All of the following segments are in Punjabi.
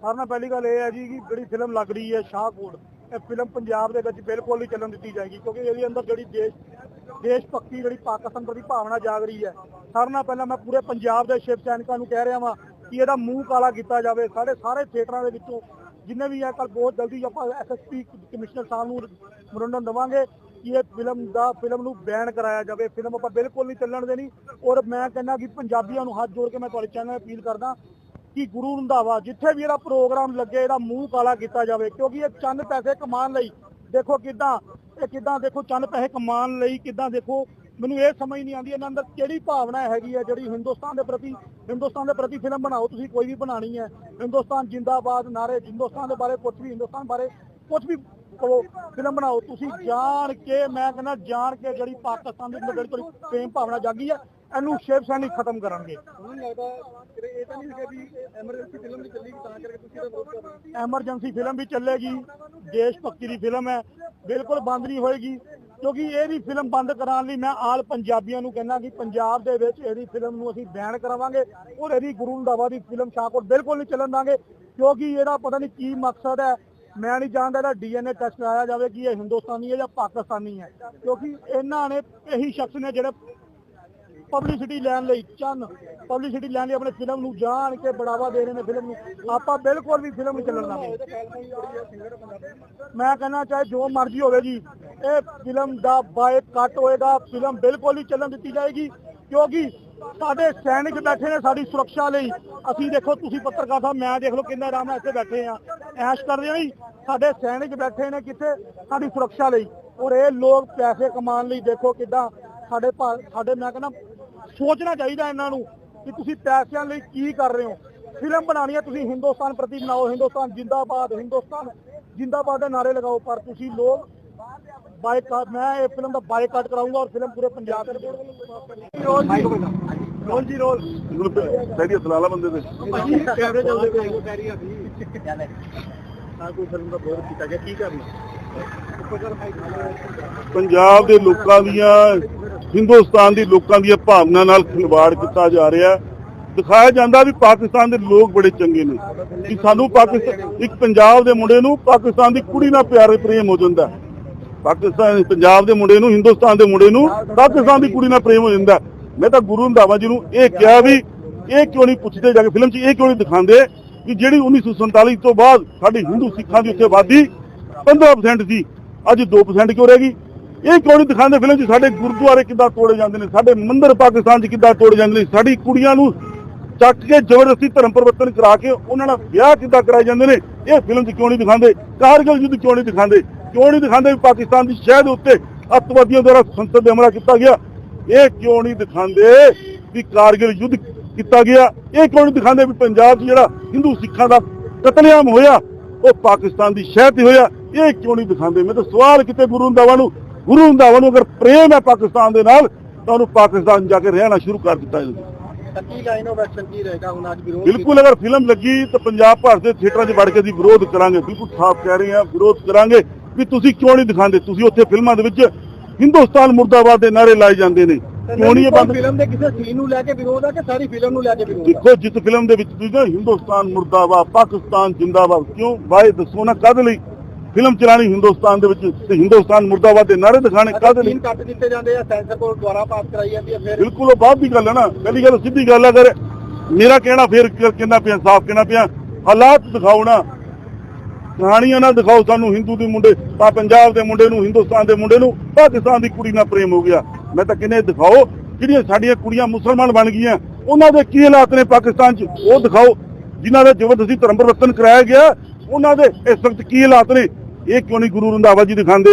ਸਾਰਿਆਂ ਨਾਲ ਪਹਿਲੀ ਗੱਲ ਇਹ ਹੈ ਜੀ ਕਿ ਜਿਹੜੀ ਫਿਲਮ ਲੱਗ ਰਹੀ ਹੈ ਸ਼ਾਹਕੋਟ, ਇਹ ਫਿਲਮ ਪੰਜਾਬ ਦੇ ਵਿੱਚ ਬਿਲਕੁਲ ਨਹੀਂ ਚੱਲਣ ਦਿੱਤੀ ਜਾਏਗੀ ਕਿਉਂਕਿ ਇਹਦੇ ਅੰਦਰ ਜਿਹੜੀ ਦੇਸ਼ ਦੇਸ਼ ਭਗਤੀ, ਜਿਹੜੀ ਪਾਕਿਸਤਾਨ ਪ੍ਰਤੀ ਭਾਵਨਾ ਜਾਗ ਰਹੀ ਹੈ। ਸਾਰਿਆਂ ਨਾਲ ਪਹਿਲਾਂ ਮੈਂ ਪੂਰੇ ਪੰਜਾਬ ਦੇ ਸ਼ਿਵ ਸੈਨਿਕਾਂ ਨੂੰ ਕਹਿ ਰਿਹਾ ਵਾਂ ਕਿ ਇਹਦਾ ਮੂੰਹ ਕਾਲਾ ਕੀਤਾ ਜਾਵੇ। ਸਾਡੇ ਸਾਰੇ ਥੀਏਟਰਾਂ ਦੇ ਵਿੱਚੋਂ ਜਿੰਨੇ ਵੀ ਹੈ ਕੱਲ ਬਹੁਤ ਜਲਦੀ ਆਪਾਂ ਐਸਐਸਪੀ ਕਮਿਸ਼ਨਰ ਸਾਹਿਬ ਨੂੰ ਮਰੰਡਨ ਦਵਾਂਗੇ ਕਿ ਇਹ ਫਿਲਮ ਦਾ, ਫਿਲਮ ਨੂੰ ਬੈਨ ਕਰਾਇਆ ਜਾਵੇ। ਫਿਲਮ ਆਪਾਂ ਬਿਲਕੁਲ ਨਹੀਂ ਚੱਲਣ ਦੇਣੀ। ਔਰ ਮੈਂ ਕਹਿੰਦਾ ਕਿ ਪੰਜਾਬੀਆਂ ਨੂੰ ਹੱਥ ਜੋੜ ਕੇ ਮੈਂ ਤੁਹਾਡੇ ਚੈਨਲ ਅਪੀਲ ਕਰਦਾ ਕਿ ਗੁਰੂ ਰੰਧਾਵਾ, ਜਿੱਥੇ ਵੀ ਇਹਦਾ ਪ੍ਰੋਗਰਾਮ ਲੱਗੇ, ਇਹਦਾ ਮੂੰਹ ਕਾਲਾ ਕੀਤਾ ਜਾਵੇ, ਕਿਉਂਕਿ ਇਹ ਚੰਦ ਪੈਸੇ ਕਮਾਉਣ ਲਈ, ਦੇਖੋ ਕਿਦਾਂ, ਇਹ ਕਿਦਾਂ ਦੇਖੋ ਚੰਦ ਪੈਸੇ ਕਮਾਉਣ ਲਈ ਕਿਦਾਂ ਦੇਖੋ, ਮੈਨੂੰ ਇਹ ਸਮਝ ਨਹੀਂ ਆਉਂਦੀ ਇਹਨਾਂ ਅੰਦਰ ਕਿਹੜੀ ਭਾਵਨਾ ਹੈਗੀ ਹੈ, ਜਿਹੜੀ ਹਿੰਦੁਸਤਾਨ ਦੇ ਪ੍ਰਤੀ, ਹਿੰਦੁਸਤਾਨ ਦੇ ਪ੍ਰਤੀ ਫਿਲਮ ਬਣਾਓ, ਤੁਸੀਂ ਕੋਈ ਵੀ ਬਣਾਣੀ ਹੈ, ਹਿੰਦੁਸਤਾਨ ਜਿੰਦਾਬਾਦ, ਨਾਰੇ, ਹਿੰਦੁਸਤਾਨ ਦੇ ਬਾਰੇ ਕੁਝ ਵੀ, ਹਿੰਦੁਸਤਾਨ ਬਾਰੇ ਕੁਝ ਵੀ ਕਹੋ, ਫਿਲਮ ਬਣਾਓ, ਤੁਸੀਂ ਜਾਣ ਕੇ, ਮੈਂ ਕਹਿੰਦਾ ਜਾਣ ਕੇ ਜਿਹੜੀ ਪਾਕਿਸਤਾਨ ਦੀ ਜਿਹੜੀ ਤੁਹਾਡੀ ਪ੍ਰੇਮ ਭਾਵਨਾ ਜਾਗੀ ਹੈ ਇਹਨੂੰ ਸ਼ਿਵ ਸੈਨਿਕ ਖਤਮ ਕਰਨਗੇ ਮੈਨੂੰ ਲੱਗਦਾ ਕਿ ਇਹ ਤਾਂ ਨਹੀਂ ਹੈ ਵੀ ਐਮਰਜੈਂਸੀ ਫਿਲਮ ਵੀ ਚੱਲੇਗੀ ਦੇਸ਼ ਭਗਤੀ ਦੀ ਫਿਲਮ ਹੈ ਬਿਲਕੁਲ ਬੰਦ ਨਹੀਂ ਹੋਏਗੀ ਕਿਉਂਕਿ ਇਹਦੀ ਫਿਲਮ ਬੰਦ ਕਰਾਉਣ ਲਈ ਮੈਂ ਆਲ ਪੰਜਾਬੀਆਂ ਨੂੰ ਕਹਿੰਦਾ ਕਿ ਪੰਜਾਬ ਦੇ ਵਿੱਚ ਇਹਦੀ ਫਿਲਮ ਨੂੰ ਅਸੀਂ ਬੈਨ ਕਰਾਵਾਂਗੇ ਔਰ ਇਹਦੀ ਗੁਰੂ ਰੰਧਾਵਾ ਦੀ ਫਿਲਮ ਸ਼ਾਹਕੋਟ ਬਿਲਕੁਲ ਨਹੀਂ ਚੱਲਣ ਦਾਂਗੇ ਕਿਉਂਕਿ ਇਹਦਾ ਪਤਾ ਨਹੀਂ ਕੀ ਮਕਸਦ ਹੈ। ਮੈਂ ਨਹੀਂ ਜਾਣਦਾ ਇਹਦਾ ਡੀਐਨਏ ਟੈਸਟ ਕਰਾਇਆ ਜਾਵੇ ਕਿ ਇਹ ਹਿੰਦੁਸਤਾਨੀ ਹੈ ਜਾਂ ਪਾਕਿਸਤਾਨੀ ਹੈ ਕਿਉਂਕਿ ਇਹਨਾਂ ਨੇ ਇਹੀ ਸ਼ਖਸ ਨੇ ਜਿਹੜੇ ਪਬਲਿਸਿਟੀ ਲੈਣ ਲਈ ਚੰਨ। ਪਬਲਿਸਿਟੀ ਲੈਣ ਲਈ ਆਪਣੇ ਫਿਲਮ ਨੂੰ ਜਾਣ ਕੇ ਬੜਾਵਾ ਦੇ ਰਹੇ ਨੇ ਫਿਲਮ ਨੂੰ। ਆਪਾਂ ਬਿਲਕੁਲ ਵੀ ਫਿਲਮ ਨਹੀਂ ਚੱਲਣ ਦਾਂਗੇ ਮੈਂ ਕਹਿੰਦਾ ਚਾਹੇ ਜੋ ਮਰਜ਼ੀ ਹੋਵੇ ਜੀ, ਇਹ ਫਿਲਮ ਦਾ ਬਾਇਕਾਟ ਹੋਏਗਾ ਫਿਲਮ ਬਿਲਕੁਲ ਹੀ ਚੱਲਣ ਦਿੱਤੀ ਜਾਏਗੀ। ਕਿਉਂਕਿ ਸਾਡੇ ਸੈਨਿਕ ਬੈਠੇ ਨੇ ਸਾਡੀ ਸੁਰੱਖਿਆ ਲਈ। ਅਸੀਂ ਦੇਖੋ, ਤੁਸੀਂ ਪੱਤਰਕਾਰ ਸਾਹਿਬ, ਮੈਂ ਦੇਖ ਲਓ ਕਿੰਨਾ ਆਰਾਮ ਨਾਲ ਇੱਥੇ ਬੈਠੇ ਆ ਐਸ਼ ਕਰਦੇ ਆ ਜੀ? ਸਾਡੇ ਸੈਨਿਕ ਬੈਠੇ ਨੇ ਕਿੱਥੇ? ਸਾਡੀ ਸੁਰੱਖਿਆ ਲਈ। ਔਰ ਇਹ ਲੋਕ ਪੈਸੇ ਕਮਾਉਣ ਲਈ ਦੇਖੋ ਕਿਦਾਂ ਸਾਡੇ ਭਾ- ਸਾਡੇ, ਮੈਂ ਕਹਿੰਦਾ ਸੋਚਣਾ ਚਾਹੀਦਾ ਇਹਨਾਂ ਨੂੰ ਕਿ ਤੁਸੀਂ ਪੈਸਿਆਂ ਲਈ ਕੀ ਕਰ ਰਹੇ ਹੋ। ਫਿਲਮ ਬਣਾਉਣੀ ਹੈ ਤੁਸੀਂ ਹਿੰਦੁਸਤਾਨ ਪ੍ਰਤੀ ਬਣਾਓ ਹਿੰਦੁਸਤਾਨ ਜਿੰਦਾਬਾਦ ਹਿੰਦੁਸਤਾਨ ਜਿੰਦਾਬਾਦ ਦੇ ਨਾਰੇ ਲਗਾਓ ਪਰ ਤੁਸੀਂ ਲੋਕ ਬਾਈਕਾਟ ਮੈਂ ਇਹ ਫਿਲਮ ਦਾ ਬਾਈਕਾਟ ਕਰਾਉਂਗਾ ਔਰ ਫਿਲਮ ਪੂਰੇ ਪੰਜਾਬ ਦੇ ਰੋਲ ਜੀ। ਰੋਲ ਜੀ ਰੋਲ। ਸੈਰੀ ਸਲਾਲਾ ਬੰਦੇ ਤੇ। ਕੈਮਰੇ ਚੱਲਦੇ ਪਏ ਕੈਰੀਆ ਆ ਕੋਈ ਫਿਲਮ ਦਾ ਬੋਰ ਕੀਤਾ ਗਿਆ ਕੀ ਕਰਨਾ? ਪੰਜਾਬ ਦੇ ਲੋਕਾਂ ਦੀਆਂ ਹਿੰਦੁਸਤਾਨ ਦੀ ਲੋਕਾਂ ਦੀਆਂ ਭਾਵਨਾ ਨਾਲ ਖਿਲਵਾੜ ਕੀਤਾ ਜਾ ਰਿਹਾ ਦਿਖਾਇਆ ਜਾਂਦਾ ਵੀ ਪਾਕਿਸਤਾਨ ਦੇ ਲੋਕ ਬੜੇ ਚੰਗੇ ਨੇ। ਕਿ ਸਾਨੂੰ ਪਾਕਿਸਤਾਨ ਇੱਕ ਪੰਜਾਬ ਦੇ ਮੁੰਡੇ ਨੂੰ ਪਾਕਿਸਤਾਨ ਦੀ ਕੁੜੀ ਨਾਲ ਪਿਆਰੇ ਪ੍ਰੇਮ ਹੋ ਜਾਂਦਾ ਪਾਕਿਸਤਾਨ ਪੰਜਾਬ ਦੇ ਮੁੰਡੇ ਨੂੰ, ਹਿੰਦੁਸਤਾਨ ਦੇ ਮੁੰਡੇ ਨੂੰ ਪਾਕਿਸਤਾਨ ਦੀ ਕੁੜੀ ਨਾਲ ਪ੍ਰੇਮ ਹੋ ਜਾਂਦਾ ਮੈਂ ਤਾਂ ਗੁਰੂ ਰੰਧਾਵਾ ਜੀ ਨੂੰ ਇਹ ਕਿਹਾ ਵੀ ਇਹ ਕਿਉਂ ਨਹੀਂ ਪੁੱਛਦੇ ਜਾ ਕੇ ਫਿਲਮ 'ਚ ਇਹ ਕਿਉਂ ਨਹੀਂ ਦਿਖਾਉਂਦੇ ਕਿ ਜਿਹੜੀ 1947 ਤੋਂ ਬਾਅਦ ਸਾਡੀ ਹਿੰਦੂ ਸਿੱਖਾਂ ਦੀ ਉੱਥੇ ਆਬਾਦੀ 15% ਸੀ। ਅੱਜ 2% ਕਿਉਂ ਰਹਿ ਗਈ? ਇਹ ਕਿਉਂ ਨਹੀਂ ਦਿਖਾਉਂਦੇ ਫਿਲਮ 'ਚ? ਸਾਡੇ ਗੁਰਦੁਆਰੇ ਕਿੱਦਾਂ ਤੋੜੇ ਜਾਂਦੇ ਨੇ? ਸਾਡੇ ਮੰਦਿਰ ਪਾਕਿਸਤਾਨ 'ਚ ਕਿੱਦਾਂ ਤੋੜੇ ਜਾਂਦੇ ਨੇ? ਸਾਡੀ ਕੁੜੀਆਂ ਨੂੰ ਚੱਕ ਕੇ ਜ਼ਬਰਦਸਤੀ ਧਰਮ ਪਰਿਵਰਤਨ ਕਰਾ ਕੇ ਉਹਨਾਂ ਨਾਲ ਵਿਆਹ ਕਿੱਦਾਂ ਕਰਾਏ ਜਾਂਦੇ ਨੇ? ਇਹ ਫਿਲਮ 'ਚ ਕਿਉਂ ਨਹੀਂ ਦਿਖਾਉਂਦੇ? ਕਾਰਗਿਲ ਯੁੱਧ ਕਿਉਂ ਨਹੀਂ ਦਿਖਾਉਂਦੇ? ਕਿਉਂ ਨਹੀਂ ਦਿਖਾਉਂਦੇ ਵੀ ਪਾਕਿਸਤਾਨ ਦੀ ਸ਼ਹਿ ਦੇ ਉੱਤੇ ਅੱਤਵਾਦੀਆਂ ਦੁਆਰਾ ਸੰਸਦ ਦੇ ਹਮਲਾ ਕੀਤਾ ਗਿਆ? ਇਹ ਕਿਉਂ ਨਹੀਂ ਦਿਖਾਉਂਦੇ ਵੀ ਕਾਰਗਿਲ ਯੁੱਧ ਕੀਤਾ ਗਿਆ? ਇਹ ਕਿਉਂ ਨਹੀਂ ਦਿਖਾਉਂਦੇ ਵੀ ਪੰਜਾਬ 'ਚ ਜਿਹੜਾ ਹਿੰਦੂ ਸਿੱਖਾਂ ਦਾ ਕਤਲੇਆਮ ਹੋਇਆ, ਉਹ ਪਾਕਿਸਤਾਨ ਦੀ ਸ਼ਹਿ ਤੇ ਹੋਇਆ? ਇਹ ਕਿਉਂ ਨਹੀਂ ਦਿਖਾਉਂਦੇ? ਮੈਂ ਤਾਂ ਸਵਾਲ ਕਿਤੇ ਗੁਰੂ ਰੰਧਾਵਾ ਨੂੰ ਗੁਰੂ ਰੰਧਾਵਾ ਨੂੰ ਅਗਰ ਪ੍ਰੇਮ ਹੈ ਪਾਕਿਸਤਾਨ ਦੇ ਨਾਲ ਤਾਂ ਉਹਨੂੰ ਪਾਕਿਸਤਾਨ ਜਾ ਕੇ ਰਹਿਣਾ ਸ਼ੁਰੂ ਕਰ ਦਿੱਤਾ ਜਾਵੇ ਤਾਂ ਕੀ ਲਾਈਨ ਆਫ ਐਕਸ਼ਨ ਕੀ ਰਹੇਗਾ ਹੁਣ ਅੱਜ ਵਿਰੋਧ ਬਿਲਕੁਲ ਅਗਰ ਫਿਲਮ ਲੱਗੀ ਤਾਂ ਪੰਜਾਬ ਭਰ ਦੇ ਥੀਏਟਰਾਂ 'ਚ ਵੜ ਕੇ ਅਸੀਂ ਵਿਰੋਧ ਕਰਾਂਗੇ। ਬਿਲਕੁਲ ਸਾਫ਼ ਕਹਿ ਰਹੇ ਹਾਂ ਵਿਰੋਧ ਕਰਾਂਗੇ ਵੀ ਤੁਸੀਂ ਕਿਉਂ ਨਹੀਂ ਦਿਖਾਉਂਦੇ? ਤੁਸੀਂ ਉੱਥੇ ਫਿਲਮਾਂ ਦੇ ਵਿੱਚ ਹਿੰਦੁਸਤਾਨ ਮੁਰਦਾਬਾਦ ਦੇ ਨਾਰੇ ਲਾਏ ਜਾਂਦੇ ਨੇ। ਕਿਉਂ ਨਹੀਂ ਇਹ ਬੰਦ ਫਿਲਮ ਦੇ ਕਿਸੇ ਸੀਨ ਨੂੰ ਲੈ ਕੇ ਵਿਰੋਧ ਆ ਕਿ ਸਾਰੀ ਫਿਲਮ ਨੂੰ ਲੈ ਕੇ ਵਿਰੋਧ ਦੇਖੋ ਜਿਸ ਫਿਲਮ ਦੇ ਵਿੱਚ ਤੁਸੀਂ ਨਾ ਹਿੰਦੁਸਤਾਨ ਮੁਰਦਾਬਾਦ ਪਾਕਿਸਤਾਨ ਜਿੰਦਾਬਾਦ ਕਿਉਂ? ਬਾਏ ਦੱਸੋ ਨਾ ਕਦ ਲਈ? ਫਿਲਮ ਚਲਾਣੀ ਹਿੰਦੁਸਤਾਨ ਦੇ ਵਿੱਚ ਤੇ ਹਿੰਦੁਸਤਾਨ ਮੁਰਦਾਬਾਦ ਦੇ ਨਾਰੇ ਦਿਖਾਣੇ ਕਦ ਲਈ? ਕੱਟ ਦਿੱਤੇ ਜਾਂਦੇ ਆ ਸੈਂਸਰ ਕੋਲ ਦੁਆਰਾ ਪਾਸ ਕਰਾਈ ਜਾਂਦੀ ਹੈ ਫਿਰ? ਬਿਲਕੁਲ ਉਹ ਬਾਅਦ ਦੀ ਗੱਲ ਹੈ ਨਾ। ਪਹਿਲੀ ਗੱਲ ਸਿੱਧੀ ਗੱਲ ਹੈ ਅਗਰ ਮੇਰਾ ਕਹਿਣਾ ਫੇਰ ਕਹਿੰਦਾ ਪਿਆ ਸਾਫ਼ ਕਹਿਣਾ ਪਿਆ। ਹਾਲਾਤ ਦਿਖਾਓ ਨਾ। ਕਹਾਣੀਆਂ ਨਾਲ ਦਿਖਾਓ ਸਾਨੂੰ ਹਿੰਦੂ ਦੇ ਮੁੰਡੇ ਪਾ ਪੰਜਾਬ ਦੇ ਮੁੰਡੇ ਨੂੰ ਹਿੰਦੁਸਤਾਨ ਦੇ ਮੁੰਡੇ ਨੂੰ ਪਾਕਿਸਤਾਨ ਦੀ ਕੁੜੀ ਨਾਲ ਪ੍ਰੇਮ ਹੋ ਗਿਆ। ਮੈਂ ਤਾਂ ਕਹਿੰਦੇ ਦਿਖਾਓ ਜਿਹੜੀਆਂ ਸਾਡੀਆਂ ਕੁੜੀਆਂ ਮੁਸਲਮਾਨ ਬਣ ਗਈਆਂ ਉਹਨਾਂ ਦੇ ਕੀ ਹਾਲਾਤ ਨੇ ਪਾਕਿਸਤਾਨ 'ਚ? ਉਹ ਦਿਖਾਓ। ਜਿਨ੍ਹਾਂ ਦਾ ਜ਼ਬਰਦਸਤੀ ਧਰਮ ਪਰਿਵਰਤਨ ਕਰਾਇਆ ਗਿਆ ਉਹਨਾਂ ਦੇ ਇਸ ਵਕਤ ਕੀ ਹਾਲਾਤ ਨੇ? ਇਹ ਕਿਉਂ ਨਹੀਂ ਗੁਰੂ ਰੰਧਾਵਾ ਜੀ ਦਿਖਾਉਂਦੇ?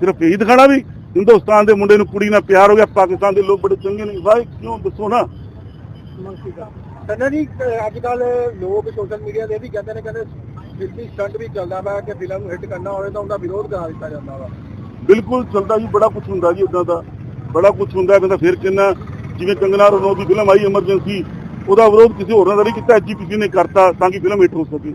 ਸਿਰਫ ਇਹੀ ਦਿਖਾਣਾ ਵੀ ਹਿੰਦੁਸਤਾਨ ਦੇ ਮੁੰਡੇ ਨੂੰ ਕੁੜੀ ਨਾਲ ਪਿਆਰ ਹੋ ਗਿਆ ਪਾਕਿਸਤਾਨ ਦੇ ਲੋਕ ਬੜੇ ਚੰਗੇ ਨੇ। ਭਾਈ ਕਿਉਂ? ਦੱਸੋ ਨਾ। ਸੰਨਾ ਜੀ ਅੱਜ ਕੱਲ ਲੋਕ ਸੋਸ਼ਲ ਮੀਡੀਆ ਤੇ ਇਹ ਵੀ ਕਹਿੰਦੇ ਨੇ ਕਹਿੰਦੇ ਫਿਲਮੀ ਸਟੰਟ ਵੀ ਚੱਲਦਾ ਵਾ ਕਿ ਫਿਲਮ ਨੂੰ ਹਿੱਟ ਕਰਨਾ ਹੋਵੇ ਤਾਂ ਉਹਦਾ ਵਿਰੋਧ ਕਰਾ ਦਿੱਤਾ ਜਾਂਦਾ ਵਾ। ਬਿਲਕੁਲ ਚੱਲਦਾ ਜੀ ਬੜਾ ਕੁਝ ਹੁੰਦਾ ਜੀ ਉਦਾਂ ਦਾ। ਬੜਾ ਕੁਝ ਹੁੰਦਾ ਤਾਂ ਫਿਰ ਕਿੰਨਾ? ਜਿਵੇਂ ਕੰਗਨਾ ਰਣੌਤ ਦੀ ਫਿਲਮ ਆਈ ਐਮਰਜੈਂਸੀ ਉਹਦਾ ਵਿਰੋਧ ਕਿਸੇ ਹੋਰ ਨਾਲ ਨਹੀਂ ਕੀਤਾ ਐਜੀਪੀਸੀ ਨੇ ਕਰਤਾ ਤਾਂ ਕਿ ਫਿਲਮ ਹਿੱਟ ਹੋ ਸਕੇ।